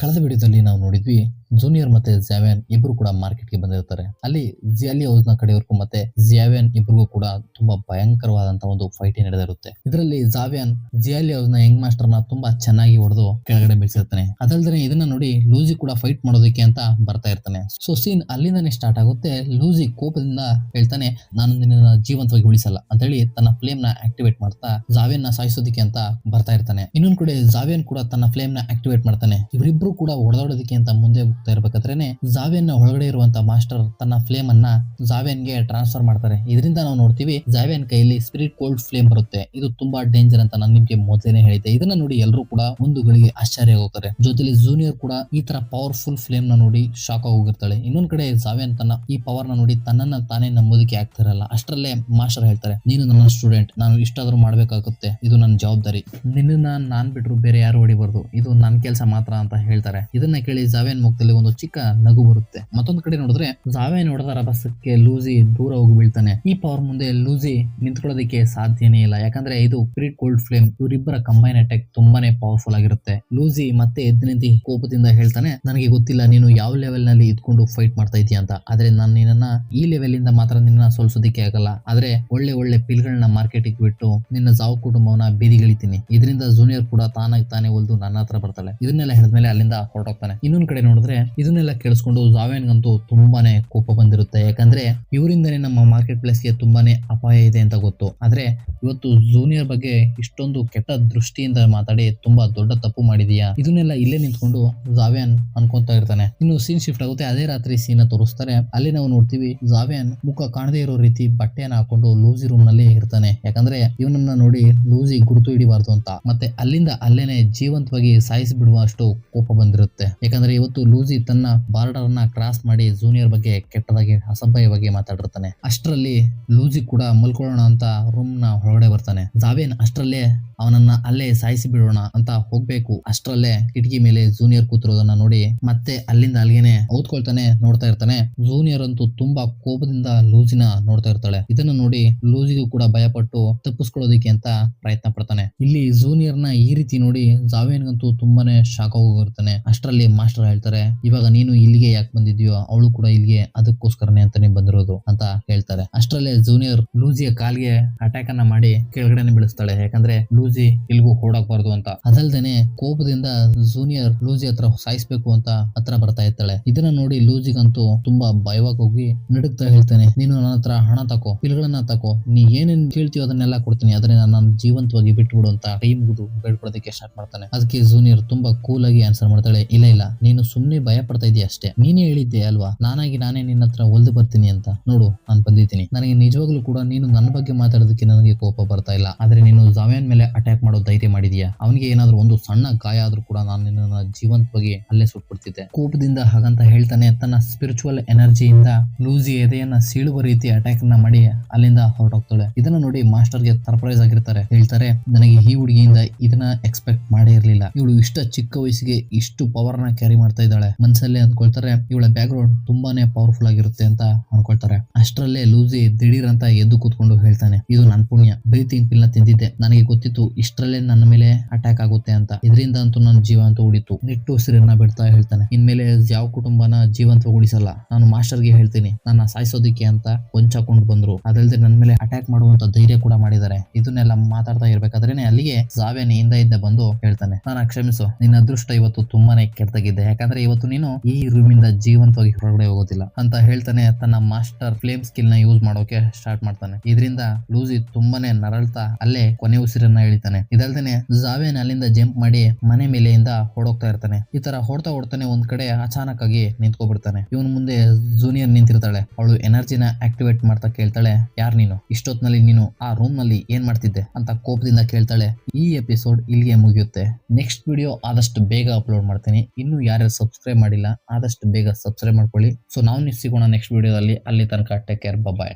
ಕಳೆದ ವಿಡಿಯೋದಲ್ಲಿ ನಾವು ನೋಡಿದ್ವಿ ಜೂನಿಯರ್ ಮತ್ತೆ ಜ್ಯಾವೆನ್ ಇಬ್ರು ಕೂಡ ಮಾರ್ಕೆಟ್ಗೆ ಬಂದಿರ್ತಾರೆ. ಅಲ್ಲಿ ಜಿಯಾಲಿ ಹೌಸ್ನ ಕಡೆಯವರೆಗೂ ಮತ್ತೆ ಜಿಯಾವೆನ್ ಇಬ್ರಿಗೂ ಕೂಡ ತುಂಬಾ ಭಯಂಕರವಾದಂತಹ ಒಂದು ಫೈಟ್ ನಡೆದಿರುತ್ತೆ. ಇದರಲ್ಲಿ ಜಾವ್ಯಾನ್ ಜಿಯಾಲಿ ಹೌಸ್ನ ಯಂಗ್ ಮಾಸ್ಟರ್ನ ತುಂಬಾ ಚೆನ್ನಾಗಿ ಹೊಡೆದು ಕೆಳಗಡೆ ಬೀಳ್ಸಿರ್ತಾನೆ. ಅದಲ್ದೇ ಇದನ್ನ ನೋಡಿ ಲೂಸಿ ಕೂಡ ಫೈಟ್ ಮಾಡೋದಕ್ಕೆ ಅಂತ ಬರ್ತಾ ಇರ್ತಾನೆ. ಸೊ ಸೀನ್ ಅಲ್ಲಿಂದಾನೇ ಸ್ಟಾರ್ಟ್ ಆಗುತ್ತೆ. ಲೂಸಿ ಕೋಪದಿಂದ ಹೇಳ್ತಾನೆ, ನಾನು ನಿನ್ನ ಜೀವಂತವಾಗಿ ಉಳಿಸಲ್ಲ ಅಂತ ಹೇಳಿ ತನ್ನ ಫ್ಲೇಮ್ನ ಆಕ್ಟಿವೇಟ್ ಮಾಡ್ತಾ ಜಾವ್ಯಾನ್ನ ಸಾಯಿಸೋದಕ್ಕೆ ಅಂತ ಬರ್ತಾ ಇರ್ತಾನೆ. ಇನ್ನೊಂದ್ ಕಡೆ ಜಾವ್ಯಾನ್ ಕೂಡ ತನ್ನ ಫ್ಲೇಮ್ನ ಆಕ್ಟಿವೇಟ್ ಮಾಡ್ತಾನೆ. ಇವರಿಬ್ರು ಕೂಡ ಹೊಡೆದಾಡೋದಕ್ಕೆ ಅಂತ ಮುಂದೆ ಹೋಗ್ತಾ ಇರ್ಬೇಕಾದ್ರೇನೆ ಜಾವಿಯನ್ನ ನ ಒಳಗಡೆ ಇರುವಂತ ಮಾಸ್ಟರ್ ತನ್ನ ಫ್ಲೇಮ್ ಅನ್ನ ಜಾವೆನ್ಗೆ ಟ್ರಾನ್ಸ್ಫರ್ ಮಾಡ್ತಾರೆ. ಇದರಿಂದ ನಾವು ನೋಡ್ತೀವಿ ಜಾವಿಯನ್ ಕೈಯಲ್ಲಿ ಸ್ಪಿರಿಟ್ ಕೋಲ್ಡ್ ಫ್ಲೇಮ್ ಬರುತ್ತೆ. ಇದು ತುಂಬಾ ಡೇಂಜರ್ ಅಂತ ನಾನು ನಿಮ್ಗೆ ಮೊದಲೇನೆ ಹೇಳಿದ್ದೆ. ಇದನ್ನ ನೋಡಿ ಎಲ್ಲರೂ ಕೂಡ ಒಂದು ಗಳಿಗೆ ಆಶ್ಚರ್ಯ ಹೋಗ್ತಾರೆ ಜೊತೆಲಿ ಜೂನಿಯರ್ ಕೂಡ ಈ ತರ ಪವರ್ಫುಲ್ ಫ್ಲೇಮ್ನ ನೋಡಿ ಶಾಕ್ ಹೋಗಿರ್ತಾಳೆ. ಇನ್ನೊಂದ್ ಕಡೆ ಜಾವೆನ್ ತನ್ನ ಈ ಪವರ್ನ ನೋಡಿ ತನ್ನನ್ನ ತಾನೇ ನಂಬೋದಕ್ಕೆ ಆಗ್ತಿರಲ್ಲ ಅಷ್ಟರಲ್ಲೇ ಮಾಸ್ಟರ್ ಹೇಳ್ತಾರೆ, ನೀನು ನನ್ನ ಸ್ಟೂಡೆಂಟ್ ನಾನು ಇಷ್ಟಾದ್ರೂ ಮಾಡ್ಬೇಕಾಗುತ್ತೆ. ಇದು ನನ್ನ ಜವಾಬ್ದಾರಿ. ನಿನ್ನ ನಾನ್ ಬಿಟ್ರು ಬೇರೆ ಯಾರು ಹೊಡಿಬಾರ್ದು. ಇದು ನನ್ನ ಕೆಲಸ ಮಾತ್ರ ಅಂತ ಹೇಳ್ತಾರೆ. ಇದನ್ನ ಕೇಳಿ ಜಾವೇನ್ ಮುಖದಲ್ಲಿ ಒಂದು ಚಿಕ್ಕ ನಗು ಬರುತ್ತೆ. ಮತ್ತೊಂದು ಕಡೆ ನೋಡಿದ್ರೆ ಜಾವೇನ್ ಹೊಡೆದ ರಭಸಕ್ಕೆ ಲೂಸಿ ದೂರ ಹೋಗಿ ಬೀಳ್ತಾನೆ ಈ ಪವರ್ ಮುಂದೆ ಲೂಸಿ ನಿಂತ್ಕೊಳ್ಳೋದಕ್ಕೆ ಸಾಧ್ಯನೇ ಇಲ್ಲ. ಯಾಕಂದ್ರೆ ಇದು ಪ್ರೀಟ್ ಕೋಲ್ಡ್ ಫ್ಲೇಮ್ ಇವರಿಬ್ಬರ ಕಂಬೈನ್ ಅಟ್ಯಾಕ್ ತುಂಬಾನೇ ಪವರ್ಫುಲ್ ಆಗಿರುತ್ತೆ. ಲೂಸಿ ಮತ್ತೆ ಎದ್ದು ನಿಂತು ಕೋಪದಿಂದ ಹೇಳ್ತಾನೆ, ನನಗೆ ಗೊತ್ತಿಲ್ಲ, ನೀನು ಯಾವ ಲೆವೆಲ್ನಲ್ಲಿ ಇದ್ಕೊಂಡು ಫೈಟ್ ಮಾಡ್ತಾ ಇದೀಯ ಅಂತ. ಆದ್ರೆ ನಾನು ನಿನ್ನ ಈ ಲೆವೆಲ್ ಇಂದ ಮಾತ್ರ ನಿನ್ನ ಸೋಲ್ಸೋದಿಕ್ಕೆ ಆಗಲ್ಲ. ಆದ್ರೆ ಒಳ್ಳೆ ಒಳ್ಳೆ ಪಿಲ್ಗಳನ್ನ ಮಾರ್ಕೆಟಿಗೆ ಬಿಟ್ಟು ನಿನ್ನ ಜಾವ್ ಕುಟುಂಬವನ್ನ ಬೀದಿಗಿಳಿತೀನಿ. ಇದರಿಂದ ಜೂನಿಯರ್ ಕೂಡ ತಾನಾಗಿ ತಾನೇ ಒಲ್ದು ನನ್ನ ಹತ್ರ ಬರ್ತಾಳೆ. ಇದನ್ನೆಲ್ಲ ಹೇಳಿದ್ಮೇಲೆ ಅಲ್ಲಿಂದ ಹೊರಟೋಗ್ತಾನೆ. ಇನ್ನೊಂದ್ ಕಡೆ ನೋಡಿದ್ರೆ ಇದನ್ನೆಲ್ಲ ಕೇಳಿಸ್ಕೊಂಡು ಜಾವೇನ್ಗಂತೂ ತುಂಬಾನೇ ಕೋಪ ಬಂದಿರುತ್ತೆ. ಯಾಕಂದ್ರೆ ಇವರಿಂದನೇ ನಮ್ಮ ಮಾರ್ಕೆಟ್ ಪ್ಲೇಸ್ಗೆ ತುಂಬಾನೇ ಅಪಾಯ ಇದೆ ಅಂತ ಗೊತ್ತು. ಆದ್ರೆ ಇವತ್ತು ಜೂನಿಯರ್ ಬಗ್ಗೆ ಇಷ್ಟೊಂದು ಕೆಟ್ಟ ದೃಷ್ಟಿಯಿಂದ ಮಾತಾಡಿ ತುಂಬಾ ದೊಡ್ಡ ತಪ್ಪು ಮಾಡಿದೀಯಾ? ಇದನ್ನೆಲ್ಲ ಇಲ್ಲೇ ನಿಂತ್ಕೊಂಡು ಜಾವ್ಯಾನ್ ಅನ್ಕೊಂತ ಇರ್ತಾನೆ. ಇನ್ನು ಸೀನ್ ಶಿಫ್ಟ್ ಆಗುತ್ತೆ. ಅದೇ ರಾತ್ರಿ ಸೀನ್ ತೋರಿಸ್ತಾರೆ. ಅಲ್ಲಿ ನಾವು ನೋಡ್ತೀವಿ ಜಾವ್ಯಾನ್ ಮುಖ ಕಾಣದೇ ಇರೋ ರೀತಿ ಬಟ್ಟೆಯನ್ನ ಹಾಕೊಂಡು ಲೂಸಿ ರೂಮ್ನಲ್ಲಿ ಇರ್ತಾನೆ. ಯಾಕಂದ್ರೆ ಇವನನ್ನ ನೋಡಿ ಲೂಸಿ ಗುರುತು ಹಿಡಿಬಾರ್ದು ಅಂತ. ಮತ್ತೆ ಅಲ್ಲಿಂದ ಅಲ್ಲೇನೆ ಜೀವಂತವಾಗಿ ಸಾಯಿಸಿ ಬಿಡುವಷ್ಟು ಕೋಪ ಬಂದಿರುತ್ತೆ. ಯಾಕಂದ್ರೆ ಇವತ್ತು ಲೂಸಿ ತನ್ನ ಬಾರ್ಡರ್ನ ಕ್ರಾಸ್ ಮಾಡಿ ಜೂನಿಯರ್ ಬಗ್ಗೆ ಕೆಟ್ಟದಾಗಿ ಅಸಭ್ಯವಾಗಿ ಮಾತಾಡಿರ್ತಾನೆ. ಅಷ್ಟರಲ್ಲಿ ಲೂಸಿ ಕೂಡ ಮಲ್ಕೊಳ್ಳೋಣ ಅಂತ ರೂಮ್ನ ಹೊರಗಡೆ ಬರ್ತಾನೆ. ಜಾವೇನ್ ಅಷ್ಟರಲ್ಲೇ ಅವನನ್ನ ಅಲ್ಲೇ ಸಾಯಿಸಿ ಬಿಡೋಣ ಅಂತ ಹೋಗ್ಬೇಕು. ಅಷ್ಟರಲ್ಲೇ ಕಿಟಕಿ ಮೇಲೆ ಜೂನಿಯರ್ ಕೂತಿರೋದನ್ನ ನೋಡಿ ಮತ್ತೆ ಅಲ್ಲಿಂದ ಅಲ್ಲಿಗೆನೆ ಔತ್ಕೊಳ್ತಾನೆ ನೋಡ್ತಾ ಇರ್ತಾನೆ. ಜೂನಿಯರ್ ಅಂತೂ ತುಂಬಾ ಕೋಪದಿಂದ ಲೂಸಿನ ನೋಡ್ತಾ ಇರ್ತಾಳೆ. ಇದನ್ನ ನೋಡಿ ಲೂಸಿಗೂ ಕೂಡ ಭಯಪಟ್ಟು ತಪ್ಪಿಸ್ಕೊಳ್ಳೋದಿಕ್ಕೆ ಅಂತ ಪ್ರಯತ್ನ ಪಡ್ತಾನೆ. ಇಲ್ಲಿ ಜೂನಿಯರ್ನ ಈ ರೀತಿ ನೋಡಿ ಜಾವೇನ್ಗಂತೂ ತುಂಬಾನೇ ಶಾಕ್ ಹೋಗಿರ್ತಾನೆ ಅಷ್ಟರಲ್ಲಿ ಮಾಸ್ಟರ್ ಹೇಳ್ತಾರೆ, ಇವಾಗ ನೀನು ಇಲ್ಲಿಗೆ ಯಾಕೆ ಬಂದಿದ್ಯೋ, ಅವಳು ಕೂಡ ಇಲ್ಲಿಗೆ ಅದಕ್ಕೋಸ್ಕರನೇ ಅಂತಾನೆ ಬಂದಿರೋದು ಅಂತ ಹೇಳ್ತಾರೆ. ಅಷ್ಟರಲ್ಲೇ ಜೂನಿಯರ್ ಲೂಸಿಯ ಕಾಲ್ಗೆ ಅಟ್ಯಾಕ್ ಅನ್ನ ಮಾಡಿ ಕೆಳಗಡೆನೆ ಬೀಳಿಸ್ತಾಳೆ. ಯಾಕಂದ್ರೆ ಲೂಸಿ ಇಲ್ಗೂ ಓಡಾಕ್ಬಾರ್ದು ಅಂತ. ಅದಲ್ದೇನೆ ಕೋಪದಿಂದ ಜೂನಿಯರ್ ಲೂಸಿ ಹತ್ರ ಸಾಯಿಸ್ಬೇಕು ಅಂತ ಹತ್ರ ಬರ್ತಾ ಇರ್ತಾಳೆ. ಇದನ್ನ ನೋಡಿ ಲೂಜಿಗಂತೂ ತುಂಬಾ ಭಯವಾಗಿ ಹೋಗಿ ನಡುಗ್ತಾ ಹೇಳ್ತಾನೆ. ನೀನು ನನ್ನ ಹತ್ರ ಹಣ ತಕೋ ಪಿಲ್ಗಳನ್ನ ತಕೋ, ನೀ ಏನೇನ್ ಕೇಳ್ತೀಯೋ ಅದನ್ನೆಲ್ಲ ಕೊಡ್ತೀನಿ. ಅದನ್ನ ನಾನು ಜೀವಂತವಾಗಿ ಬಿಟ್ಬಿಡು ಅಂತ ಕೈ ಮುಗಿದು ಬೇಡ್ಕೊಡೋದಕ್ಕೆ ಸ್ಟಾರ್ಟ್ ಮಾಡ್ತಾನೆ. ಅದಕ್ಕೆ ಜೂನಿಯರ್ ತುಂಬಾ ಕೂಲ್ ಆಗಿ ಆನ್ಸರ್ ಮಾಡ್ತಾಳೆ. ಇಲ್ಲ ಇಲ್ಲ, ನೀನು ಸುಮ್ನೆ ಭಯ ಪಡ್ತಾ ಇದೀಯ ಅಷ್ಟೇ. ನೀನೇ ಹೇಳಿದ್ದೆ ಅಲ್ವಾ? ನಾನಾಗಿ ನಾನೇ ನಿನ್ನ ಹತ್ರ ಒಲ್ದು ಬರ್ತೀನಿ ಅಂತ. ನೋಡು ನಾನು ಬಂದಿದ್ದೀನಿ. ನನಗೆ ನಿಜವಾಗ್ಲೂ ಕೂಡ ನೀನು ನನ್ನ ಬಗ್ಗೆ ಮಾತಾಡೋದಕ್ಕೆ ನನಗೆ ಕೋಪ ಬರ್ತಾ ಇಲ್ಲ. ಆದ್ರೆ ನೀನು ಜಾವೇನ್ ಮೇಲೆ ಅಟ್ಯಾಕ್ ಮಾಡೋ ಧೈರ್ಯ ಮಾಡಿದೀಯಾ? ಅವನಿಗೆ ಏನಾದ್ರೂ ಒಂದು ಸಣ್ಣ ಗಾಯ ಆದ್ರೂ ಕೂಡ ನಾನು ನಿನ್ನ ಜೀವಂತವಾಗಿ ಅಲ್ಲೇ ಸುಟ್ಬಿಡ್ತಿದ್ದೆ. ಕೋಪದಿಂದ ಹಾಗಂತ ಹೇಳ್ತಾನೆ ತನ್ನ ಸ್ಪಿರಿಚುವಲ್ ಎನರ್ಜಿಯಿಂದ ಲೂಸಿ ಎದೆಯನ್ನ ಸೀಳುವ ರೀತಿ ಅಟ್ಯಾಕ್ನ ಮಾಡಿ ಅಲ್ಲಿಂದ ಹೊರಟೋಗ್ತಾಳೆ. ಇದನ್ನ ನೋಡಿ ಮಾಸ್ಟರ್ಗೆ ಸರ್ಪ್ರೈಸ್ ಆಗಿರ್ತಾರೆ. ಹೇಳ್ತಾರೆ, ನನಗೆ ಈ ಹುಡುಗಿಯಿಂದ ಇದನ್ನ ಎಕ್ಸ್ಪೆಕ್ಟ್ ಮಾಡೇ ಇರ್ಲಿಲ್ಲ. ಇವಳು ಇಷ್ಟ ಚಿಕ್ಕ ವಯಸ್ಸಿಗೆ ಇಷ್ಟು ಪವರ್ನ ಕ್ಯಾರಿ ಮಾಡ್ತಾ ಇದ್ದಾಳೆ. ಮನ್ಸಲ್ಲೇ ಅನ್ಕೊಳ್ತಾರೆ ಇವಳ ಬ್ಯಾಕ್ ಗ್ರೌಂಡ್ ತುಂಬಾನೇ ಪವರ್ಫುಲ್ ಆಗಿರುತ್ತೆ ಅಂತ ಅನ್ಕೊಳ್ತಾರೆ ಅಷ್ಟರಲ್ಲೇ ಲೂಸಿ ದಿಢೀರ್ ಎದ್ದು ಕೂತ್ಕೊಂಡು ಹೇಳ್ತಾನೆ, ಇದು ನನ್ ಪುಣ್ಯ. ಬ್ರೀತಿಂಗ್ ಪಿಲ್ನ ತಿಂದಿದ್ದೆ. ನನಗೆ ಗೊತ್ತಿತ್ತು ಇಷ್ಟರಲ್ಲೇ ನನ್ನ ಮೇಲೆ ಅಟ್ಯಾಕ್ ಆಗುತ್ತೆ ಅಂತ. ಇದರಿಂದ ಅಂತೂ ನನ್ನ ಜೀವ ಉಳಿತು ನಿಟ್ಟು ಉಸಿರನ್ನ ಬಿಡ್ತಾ ಹೇಳ್ತಾನೆ. ಇನ್ಮೇಲೆ ಯಾವ ಕುಟುಂಬನ ಜೀವಂತ ಉಳಿಸಲ್ಲ. ನಾನು ಮಾಸ್ಟರ್ಗೆ ಹೇಳ್ತೀನಿ, ನನ್ನ ಸಾಯಿಸೋದಿಕ್ಕೆ ಅಂತ ಕೊಂಚಾಕೊಂಡು ಬಂದ್ರು. ಅದಲ್ಲದೆ ನನ್ನ ಮೇಲೆ ಅಟ್ಯಾಕ್ ಮಾಡುವಂತ ಧೈರ್ಯ ಕೂಡ ಮಾಡಿದ್ದಾರೆ. ಇದನ್ನೆಲ್ಲ ಮಾತಾಡ್ತಾ ಇರ್ಬೇಕಾದ್ರೇನೆ ಅಲ್ಲಿಗೆ ಸಾವೇನ ಹಿಂದ ಇದ್ದ ಬಂದು ಹೇಳ್ತಾನೆ, ನಾನು ಕ್ಷಮಿಸು. ನಿನ್ನ ಅದೃಷ್ಟ ಇವತ್ತು ತುಂಬಾನೇ ಕೆಟ್ಟದಾಗಿದೆ. ಯಾಕಂದ್ರೆ ಇವತ್ತು ನೀನು ಈ ರೂಮ್ ಇಂದ ಜೀವಂತವಾಗಿ ಹೊರಗಡೆ ಹೋಗೋದಿಲ್ಲ. ಅಂತ ಹೇಳ್ತಾನೆ ತನ್ನ ಮಾಸ್ಟರ್ ಫ್ಲೇಮ್ ಸ್ಕಿಲ್ ನ ಯೂಸ್ ಮಾಡೋಕೆ ಸ್ಟಾರ್ಟ್ ಮಾಡ್ತಾನೆ. ಇದರಿಂದ ಲೂಸಿ ತುಂಬಾನೇ ನರಳ್ತಾ ಅಲ್ಲೇ ಕೊನೆ ಉಸಿರನ್ನ ಎಳಿತಾನೆ. ಇದಲ್ದೇನೆ ಜಾವೇನ್ ಅಲ್ಲಿಂದ ಜಂಪ್ ಮಾಡಿ ಮನೆ ಮೇಲೆಯಿಂದ ಹೊಡೋಗ್ತಾ ಇರ್ತಾನೆ. ಈ ತರ ಹೊಡ್ತಾ ಹೊಡ್ತಾನೆ ಒಂದ್ ಕಡೆ ಅಚಾನಕ್ ಆಗಿ ನಿಂತ್ಕೊಬಿಡ್ತಾನೆ. ಇವನ್ ಮುಂದೆ ಜೂನಿಯರ್ ನಿಂತಿರ್ತಾಳೆ. ಅವಳು ಎನರ್ಜಿನ ಆಕ್ಟಿವೇಟ್ ಮಾಡ್ತಾ ಕೇಳ್ತಾಳೆ, ಯಾರ್ ನೀನು? ಇಷ್ಟೊತ್ನಲ್ಲಿ ನೀನು ಆ ರೂಮ್ನಲ್ಲಿ ಏನ್ ಮಾಡ್ತಿದ್ದೆ? ಅಂತ ಕೋಪದಿಂದ ಕೇಳ್ತಾಳೆ. ಈ ಎಪಿಸೋಡ್ ಇಲ್ಲಿಗೆ ಮುಗಿಯುತ್ತೆ. ನೆಕ್ಸ್ಟ್ ವಿಡಿಯೋ ಆದಷ್ಟು ಬೇಗ ಅಪ್ಲೋಡ್ ಮಾಡ್ತೀನಿ. ಇನ್ನು ಯಾರ್ಯಾರು ಸಬ್ಸ್ಕ್ರೈಬ್ ಮಾಡಿಲ್ಲ, ಆದಷ್ಟು ಬೇಗ ಸಬ್ಸ್ಕ್ರೈಬ್ ಮಾಡ್ಕೊಳ್ಳಿ. ಸೊ ನಾವು ಸಿಗೋಣ ನೆಕ್ಸ್ಟ್ ವಿಡಿಯೋದಲ್ಲಿ ಅಲ್ಲಿ. ತನಕ ಟೇಕ್ ಕೇರ್ Bye-bye.